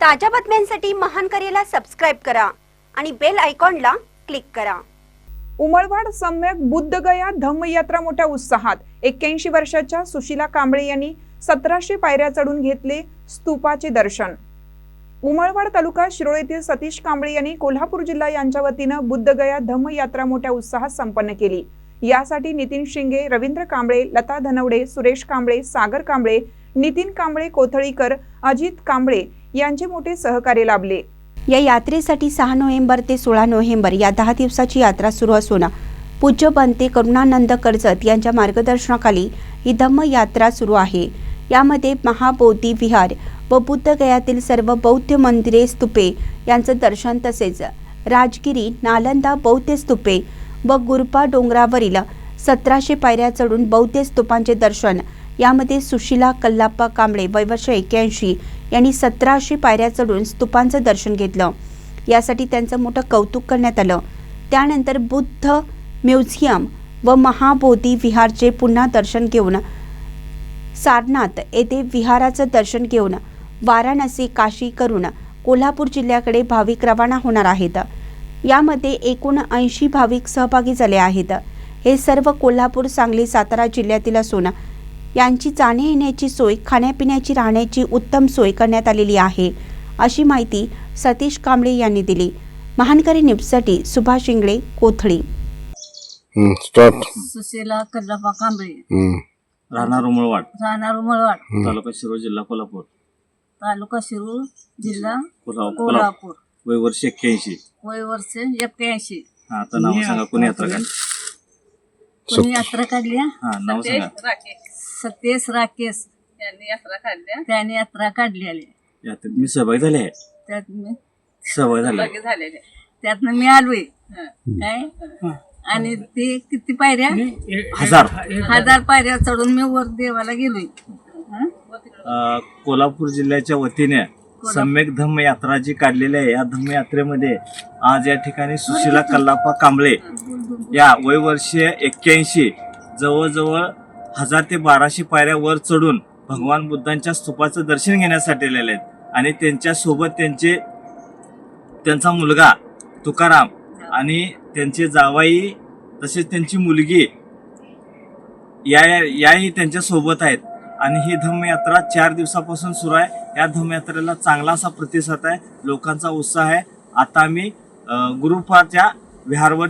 ताज्या बातम्यांसाठी महान करेला सबस्क्राईब करा आणि बेल आयकॉनला क्लिक करा. उमळवाड सम्यक बुद्धगया धम्मयात्रा मोठ्या उत्साहात. एक्क्याऐंशी वर्षाच्या सुशीला कांबळे यांनी सतराशे पायऱ्या चढून घेतले स्तूपाचे दर्शन. उमळवाड तालुका शिरोळ येथील सतीश कांबळे यांनी कोल्हापूर जिल्हा यांच्या वतीनं बुद्धगया धम्मयात्रा मोठ्या उत्साहात संपन्न केली. यासाठी नितीन शिंगे रवींद्र कांबळे लता धनवडे सुरेश कांबळे सागर कांबळे नितीन कांबळे कोथळीकर अजित कांबळे यांचे मोठे सहकार्य लाभले. या यात्रेसाठी सहा नोव्हेंबर ते सोळा नोव्हेंबर या दहा दिवसाची यात्रा सुरू असून पूज्य बनते करुणानंद कर्जत यांच्या मार्गदर्शनाखाली ही धम्म यात्रा सुरू आहे. यामध्ये महाबोधी विहार व बुद्धगयातील सर्व बौद्ध मंदिरे स्तूपे यांचं दर्शन तसेच राजगिरी नालंदा बौद्ध स्तूपे व गुरपा डोंगरावरील सतराशे पायऱ्या चढून बौद्ध स्तूपांचे दर्शन यामध्ये सुशिला कल्लाप्पा कांबळे वयवर्ष एक्याऐंशी एक्क्याऐंशी यांनी सतराशे पायऱ्या चढून स्तूपांचं दर्शन घेतलं. यासाठी त्यांचं मोठं कौतुक करण्यात आलं. त्यानंतर बुद्ध म्युझियम व महाबोधी विहारचे पुन्हा दर्शन घेऊन सारनाथ येथे विहाराचं दर्शन घेऊन वाराणसी काशी करून कोल्हापूर जिल्ह्याकडे भाविक रवाना होणार आहेत. यामध्ये एकूण ऐंशी भाविक सहभागी झाले आहेत. हे सर्व कोल्हापूर सांगली सातारा जिल्ह्यातील असून यांची जाणे येण्याची सोय खाण्यापिण्याची राहण्याची उत्तम सोय करण्यात आलेली आहे अशी माहिती सतीश कांबळे यांनी दिली. महानकरी न्यूजसाठी सुभाष इंगळे कोथळी. स्टार्ट सुशीला कल्लापा कांबळे. राहणार उमळवाड. राहणार उमळवाड. तालुका जिल्हा कोल्हापूर. तालुका शिरूर जिल्हा कोल्हा- कोल्हापूर. कोल्हापूर. वय वर्ष एक्क्याऐंशी. वय वर्ष एक्क्याऐंशी. हा आता नाव सांगा कोणी यात्रा काढली? कोणी यात्रा काढली? हा? हा नाव सांगा. सतेश राकेश यांनी यात्रा काढल्या. त्यांनी यात्रा काढलेली. यात्रेत मी सहभागी झाले आहे. त्यात मी सहभागी झाले झालेले. त्यातनं मी आलोय. काय? आणि ते किती पायऱ्या? हजार. हजार पायऱ्या चढून मी वर देवाला गेलोय. हं? अं, कोल्हापूर जिल्ह्याच्या वतीने सम्यक धम्म यात्रा जी काढलेली आहे या धम्म यात्रेमध्ये आज या ठिकाणी सुशीला कल्लाप्पा कांबळे या वय वर्ष एक्क्याऐंशी जवळजवळ हजार ते बाराशे पायऱ्या वर चढून भगवान बुद्धांच्या स्तूपाचं दर्शन घेण्यासाठी आलेले आहेत. आणि त्यांच्यासोबत त्यांचे त्यांचा मुलगा तुकाराम आणि त्यांचे जावाई तसेच त्यांची मुलगी या याही त्यांच्यासोबत आहेत. आणि ही धम्मयात्रा चार दिवसापासून सुरू आहे. या धम्मयात्रेला चांगला असा प्रतिसाद आहे. लोकांचा उत्साह आहे. आता आम्ही गुरुपाच्या विहारवर